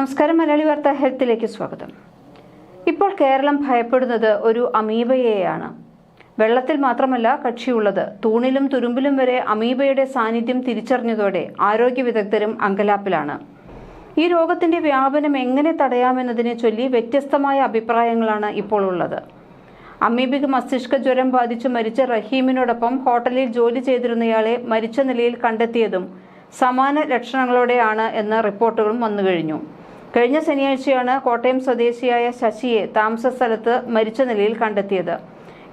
നമസ്കാരം മലയാളി വാർത്ത ഹെൽത്തിലേക്ക് സ്വാഗതം. ഇപ്പോൾ കേരളം ഭയപ്പെടുന്നത് ഒരു അമീബയെയാണ്. വെള്ളത്തിൽ മാത്രമല്ല കക്ഷിയുള്ളത്. തൂണിലും തുരുമ്പിലും വരെ അമീബയുടെ സാന്നിധ്യം തിരിച്ചറിഞ്ഞതോടെ ആരോഗ്യ വിദഗ്ധരും അങ്കലാപ്പിലാണ്. ഈ രോഗത്തിന്റെ വ്യാപനം എങ്ങനെ തടയാമെന്നതിനെ ചൊല്ലി വ്യത്യസ്തമായ അഭിപ്രായങ്ങളാണ് ഇപ്പോൾ ഉള്ളത്. അമീബിക് മസ്തിഷ്ക ജ്വരം ബാധിച്ച് മരിച്ച റഹീമിനോടൊപ്പം ഹോട്ടലിൽ ജോലി ചെയ്തിരുന്നയാളെ മരിച്ച നിലയിൽ കണ്ടെത്തിയതും സമാന ലക്ഷണങ്ങളോടെയാണ് എന്ന റിപ്പോർട്ടുകളും വന്നുകഴിഞ്ഞു. കഴിഞ്ഞ ശനിയാഴ്ചയാണ് കോട്ടയം സ്വദേശിയായ ശശിയെ താമസ സ്ഥലത്ത് മരിച്ച നിലയിൽ കണ്ടെത്തിയത്.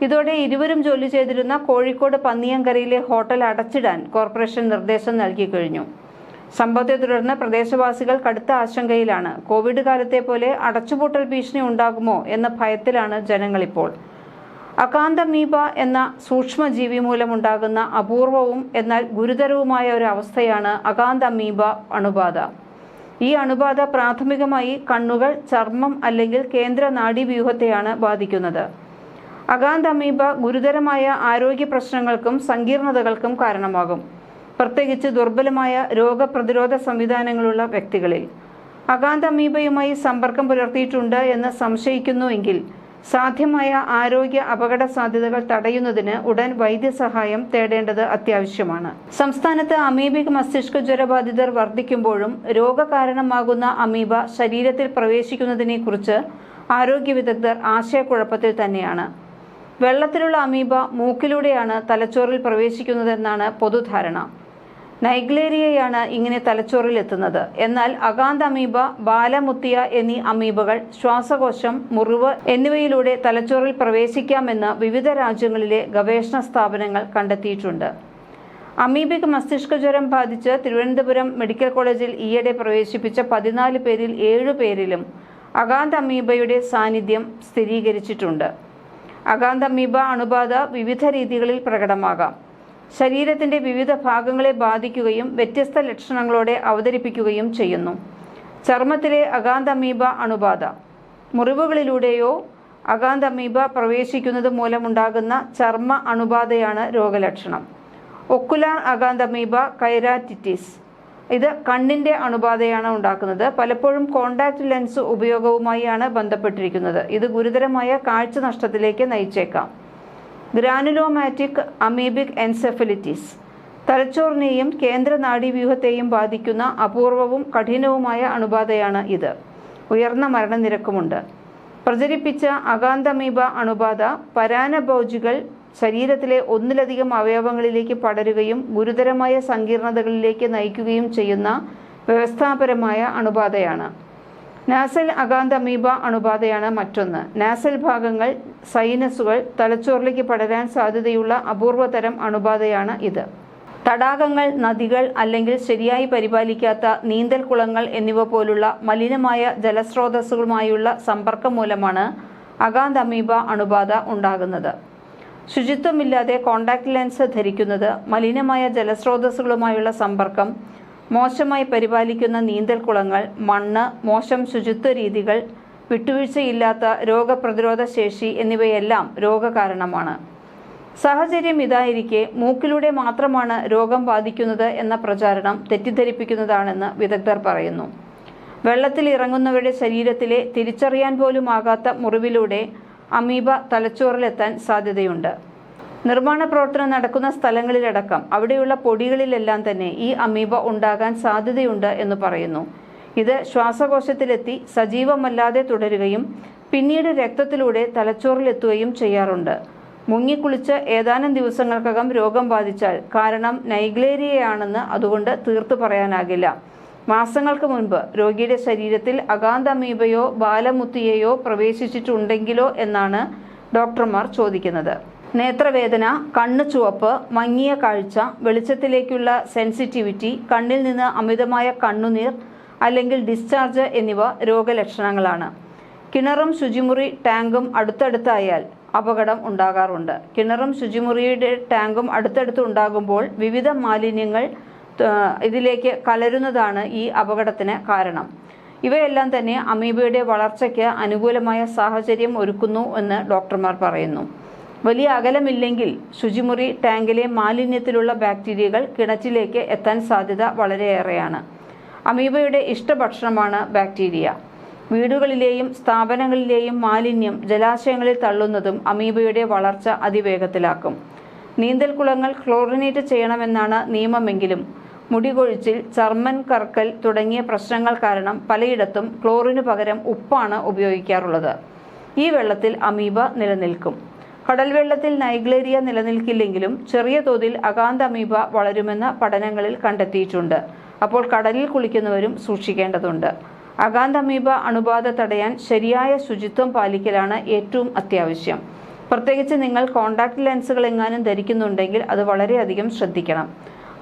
ഇതോടെ ഇരുവരും ജോലി ചെയ്തിരുന്ന കോഴിക്കോട് പന്നിയങ്കരയിലെ ഹോട്ടൽ അടച്ചിടാൻ കോർപ്പറേഷൻ നിർദ്ദേശം നൽകി കഴിഞ്ഞു. സംഭവത്തെ തുടർന്ന് പ്രദേശവാസികൾ കടുത്ത ആശങ്കയിലാണ്. കോവിഡ് കാലത്തെ പോലെ അടച്ചുപൂട്ടൽ ഭീഷണി ഉണ്ടാകുമോ എന്ന ഭയത്തിലാണ് ജനങ്ങളിപ്പോൾ. അകാന്തമീബ എന്ന സൂക്ഷ്മജീവി മൂലമുണ്ടാകുന്ന അപൂർവവും എന്നാൽ ഗുരുതരവുമായ ഒരു അവസ്ഥയാണ് അകാന്തമീബ അണുബാധ. ഈ അണുബാധ പ്രാഥമികമായി കണ്ണുകൾ ചർമ്മം അല്ലെങ്കിൽ കേന്ദ്ര നാഡീവ്യൂഹത്തെയാണ് ബാധിക്കുന്നത്. അകാന്തമീബ ഗുരുതരമായ ആരോഗ്യ പ്രശ്നങ്ങൾക്കും സങ്കീർണതകൾക്കും കാരണമാകും പ്രത്യേകിച്ച് ദുർബലമായ രോഗപ്രതിരോധ സംവിധാനങ്ങളുള്ള വ്യക്തികളിൽ. അകാന്തമീബയുമായി സമ്പർക്കം പുലർത്തിയിട്ടുണ്ട് എന്ന് സംശയിക്കുന്നുവെങ്കിൽ സാധ്യമായ ആരോഗ്യ അപകട സാധ്യതകൾ തടയുന്നതിന് ഉടൻ വൈദ്യസഹായം തേടേണ്ടത് അത്യാവശ്യമാണ്. സംസ്ഥാനത്ത് അമീബിക് മസ്തിഷ്ക ജ്വരബാധിതർ വർദ്ധിക്കുമ്പോഴും രോഗകാരണമാകുന്ന അമീബ ശരീരത്തിൽ പ്രവേശിക്കുന്നതിനെക്കുറിച്ച് ആരോഗ്യ വിദഗ്ധർ ആശയക്കുഴപ്പത്തിൽ തന്നെയാണ്. വെള്ളത്തിലുള്ള അമീബ മൂക്കിലൂടെയാണ് തലച്ചോറിൽ പ്രവേശിക്കുന്നതെന്നാണ് പൊതുധാരണ. നൈഗ്ലേരിയയാണ് ഇങ്ങനെ തലച്ചോറിൽ എത്തുന്നത് എന്നാൽ അകാന്ത അമീബ ബാലമുത്തിയ എന്നീ അമീബകൾ ശ്വാസകോശം മുറിവ് എന്നിവയിലൂടെ തലച്ചോറിൽ പ്രവേശിക്കാമെന്ന് വിവിധ രാജ്യങ്ങളിലെ ഗവേഷണ സ്ഥാപനങ്ങൾ കണ്ടെത്തിയിട്ടുണ്ട്. അമീബിക് മസ്തിഷ്ക ജ്വരം ബാധിച്ച് തിരുവനന്തപുരം മെഡിക്കൽ കോളേജിൽ ഈയിടെ പ്രവേശിപ്പിച്ച പതിനാല് പേരിൽ ഏഴു പേരിലും അകാന്ത അമീബയുടെ സാന്നിധ്യം സ്ഥിരീകരിച്ചിട്ടുണ്ട്. അകാന്ത അമീബ അണുബാധ വിവിധ രീതികളിൽ പ്രകടമാകാം. ശരീരത്തിന്റെ വിവിധ ഭാഗങ്ങളെ ബാധിക്കുകയും വ്യത്യസ്ത ലക്ഷണങ്ങളോടെ അവതരിപ്പിക്കുകയും ചെയ്യുന്നു. ചർമ്മത്തിലെ അകാന്തമീബ അണുബാധ. മുറിവുകളിലൂടെയോ അകാന്തമീബ പ്രവേശിക്കുന്നത് മൂലമുണ്ടാകുന്ന ചർമ്മ അണുബാധയാണ് രോഗലക്ഷണം. Ocular acanthamoeba keratitis. ഇത് കണ്ണിന്റെ അണുബാധയാണ് ഉണ്ടാക്കുന്നത്. പലപ്പോഴും കോണ്ടാക്ട് ലെൻസ് ഉപയോഗവുമായാണ് ബന്ധപ്പെട്ടിരിക്കുന്നത്. ഇത് ഗുരുതരമായ കാഴ്ച നഷ്ടത്തിലേക്ക് നയിച്ചേക്കാം. Granulomatous amoebic encephalitis. തലച്ചോറിനെയും കേന്ദ്ര നാഡീവ്യൂഹത്തെയും ബാധിക്കുന്ന അപൂർവവും കഠിനവുമായ അണുബാധയാണ് ഇത്. ഉയർന്ന മരണനിരക്കുമുണ്ട്. പ്രചരിപ്പിച്ച അകാന്തമീബ അണുബാധ പരാനബോജികൾ ശരീരത്തിലെ ഒന്നിലധികം അവയവങ്ങളിലേക്ക് പടരുകയും ഗുരുതരമായ സങ്കീർണതകളിലേക്ക് നയിക്കുകയും ചെയ്യുന്ന വ്യവസ്ഥാപരമായ അണുബാധയാണ്. നാസൽ അകാന്തമീബ അണുബാധയാണ് മറ്റൊന്ന്. നാസൽ ഭാഗങ്ങൾ സൈനസുകൾ തലച്ചോറിലേക്ക് പടരാൻ സാധ്യതയുള്ള അപൂർവതരം അണുബാധയാണ് ഇത്. തടാകങ്ങൾ നദികൾ അല്ലെങ്കിൽ ശരിയായി പരിപാലിക്കാത്ത നീന്തൽ കുളങ്ങൾ എന്നിവ പോലുള്ള മലിനമായ ജലസ്രോതസ്സുകളുമായുള്ള സമ്പർക്കം മൂലമാണ് അകാന്തമീബ അണുബാധ ഉണ്ടാകുന്നത്. ശുചിത്വമില്ലാതെ കോണ്ടാക്ട് ലെൻസ് ധരിക്കുന്നത് മലിനമായ ജലസ്രോതസ്സുകളുമായുള്ള സമ്പർക്കം മോശമായി പരിപാലിക്കുന്ന നീന്തൽ കുളങ്ങൾ മണ്ണ് മോശം ശുചിത്വ രീതികൾ വിട്ടുവീഴ്ചയില്ലാത്ത രോഗപ്രതിരോധ ശേഷി എന്നിവയെല്ലാം രോഗകാരണമാണ്. സാഹചര്യം ഇതായിരിക്കെ മൂക്കിലൂടെ മാത്രമാണ് രോഗം ബാധിക്കുന്നത് എന്ന പ്രചാരണം തെറ്റിദ്ധരിപ്പിക്കുന്നതാണെന്ന് വിദഗ്ധർ പറയുന്നു. വെള്ളത്തിൽ ഇറങ്ങുന്നവരുടെ ശരീരത്തിലെ തിരിച്ചറിയാൻ പോലുമാകാത്ത മുറിവിലൂടെ അമീബ തലച്ചോറിലെത്താൻ സാധ്യതയുണ്ട്. നിർമ്മാണ പ്രവർത്തനം നടക്കുന്ന സ്ഥലങ്ങളിലടക്കം അവിടെയുള്ള പൊടികളിലെല്ലാം തന്നെ ഈ അമീബ ഉണ്ടാകാൻ സാധ്യതയുണ്ട് എന്ന് പറയുന്നു. ഇത് ശ്വാസകോശത്തിലെത്തി സജീവമല്ലാതെ തുടരുകയും പിന്നീട് രക്തത്തിലൂടെ തലച്ചോറിലെത്തുകയും ചെയ്യാറുണ്ട്. മുങ്ങിക്കുളിച്ച് ഏതാനും ദിവസങ്ങൾക്കകം രോഗം ബാധിച്ചാൽ കാരണം നൈഗ്ലേരിയയാണെന്ന് അതുകൊണ്ട് തീർത്തു പറയാനാകില്ല. മാസങ്ങൾക്ക് മുൻപ് രോഗിയുടെ ശരീരത്തിൽ അകാന്തമീബയോ ബാലമുത്തിയെയോ പ്രവേശിച്ചിട്ടുണ്ടെങ്കിലോ എന്നാണ് ഡോക്ടർമാർ ചോദിക്കുന്നത്. നേത്രവേദന കണ്ണ് ചുവപ്പ് മങ്ങിയ കാഴ്ച വെളിച്ചത്തിലേക്കുള്ള സെൻസിറ്റിവിറ്റി കണ്ണിൽ നിന്ന് അമിതമായ കണ്ണുനീർ അല്ലെങ്കിൽ ഡിസ്ചാർജ് എന്നിവ രോഗലക്ഷണങ്ങളാണ്. കിണറും ശുചിമുറി ടാങ്കും അടുത്തടുത്തായാൽ അപകടം ഉണ്ടാകാറുണ്ട്. കിണറും ശുചിമുറിയുടെ ടാങ്കും അടുത്തടുത്ത് ഉണ്ടാകുമ്പോൾ വിവിധ മാലിന്യങ്ങൾ ഇതിലേക്ക് കലരുന്നതാണ് ഈ അപകടത്തിന് കാരണം. ഇവയെല്ലാം തന്നെ അമീബയുടെ വളർച്ചയ്ക്ക് അനുകൂലമായ സാഹചര്യം ഒരുക്കുന്നു എന്ന് ഡോക്ടർമാർ പറയുന്നു. വലിയ അകലമില്ലെങ്കിൽ ശുചിമുറി ടാങ്കിലെ മാലിന്യത്തിലുള്ള ബാക്ടീരിയകൾ കിണറ്റിലേക്ക് എത്താൻ സാധ്യത വളരെയേറെയാണ്. അമീബയുടെ ഇഷ്ടഭക്ഷണമാണ് ബാക്ടീരിയ. വീടുകളിലെയും സ്ഥാപനങ്ങളിലെയും മാലിന്യം ജലാശയങ്ങളിൽ തള്ളുന്നതും അമീബയുടെ വളർച്ച അതിവേഗത്തിലാക്കും. നീന്തൽക്കുളങ്ങൾ ക്ലോറിനേറ്റ് ചെയ്യണമെന്നാണ് നിയമമെങ്കിലും മുടികൊഴിച്ചിൽ ചർമ്മൻ കർക്കൽ തുടങ്ങിയ പ്രശ്നങ്ങൾ കാരണം പലയിടത്തും ക്ലോറിനു പകരം ഉപ്പാണ് ഉപയോഗിക്കാറുള്ളത്. ഈ വെള്ളത്തിൽ അമീബ നിലനിൽക്കും. കടൽ വെള്ളത്തിൽ നൈഗ്ലേരിയ നിലനിൽക്കില്ലെങ്കിലും ചെറിയ തോതിൽ അകാന്ത അമീബ വളരുമെന്ന് പഠനങ്ങളിൽ കണ്ടെത്തിയിട്ടുണ്ട്. അപ്പോൾ കടലിൽ കുളിക്കുന്നവരും സൂക്ഷിക്കേണ്ടതുണ്ട്. അകാന്ത അമീബ അണുബാധ തടയാൻ ശരിയായ ശുചിത്വം പാലിക്കലാണ് ഏറ്റവും അത്യാവശ്യം. പ്രത്യേകിച്ച് നിങ്ങൾ കോണ്ടാക്ട് ലെൻസുകൾ എങ്ങാനും ധരിക്കുന്നുണ്ടെങ്കിൽ അത് വളരെയധികം ശ്രദ്ധിക്കണം.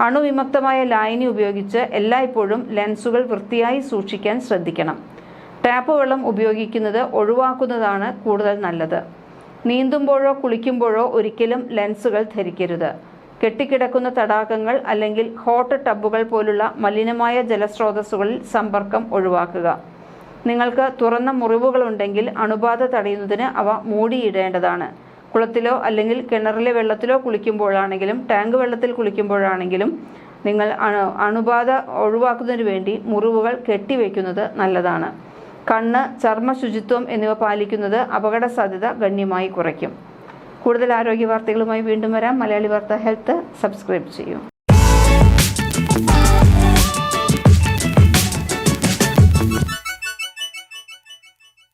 അണുവിമുക്തമായ ലായനി ഉപയോഗിച്ച് എല്ലായ്പ്പോഴും ലെൻസുകൾ വൃത്തിയായി സൂക്ഷിക്കാൻ ശ്രദ്ധിക്കണം. ടാപ്പ് വെള്ളം ഉപയോഗിക്കുന്നത് ഒഴിവാക്കുന്നതാണ് കൂടുതൽ നല്ലത്. നീന്തുമ്പോഴോ കുളിക്കുമ്പോഴോ ഒരിക്കലും ലെൻസുകൾ ധരിക്കരുത്. കെട്ടിക്കിടക്കുന്ന തടാകങ്ങൾ അല്ലെങ്കിൽ ഹോട്ട് ടബുകൾ പോലുള്ള മലിനമായ ജലസ്രോതസ്സുകളിൽ സമ്പർക്കം ഒഴിവാക്കുക. നിങ്ങൾക്ക് തുറന്ന മുറിവുകളുണ്ടെങ്കിൽ അണുബാധ തടയുന്നതിന് അവ മൂടിയിടേണ്ടതാണ്. കുളത്തിലോ അല്ലെങ്കിൽ കിണറിലെ വെള്ളത്തിലോ കുളിക്കുമ്പോഴാണെങ്കിലും ടാങ്ക് വെള്ളത്തിൽ കുളിക്കുമ്പോഴാണെങ്കിലും നിങ്ങൾ അണു അണുബാധ ഒഴിവാക്കുന്നതിന് വേണ്ടി മുറിവുകൾ കെട്ടിവെക്കുന്നത് നല്ലതാണ്. കണ്ണ് ചർമ്മ ശുചിത്വം എന്നിവ പാലിക്കുന്നത് അപകട സാധ്യത ഗണ്യമായി കുറയ്ക്കും. കൂടുതൽ ആരോഗ്യ വാർത്തകളുമായി വീണ്ടും വരാം. മലയാളി വാർത്ത ഹെൽത്ത്. സബ്സ്ക്രൈബ് ചെയ്യൂ.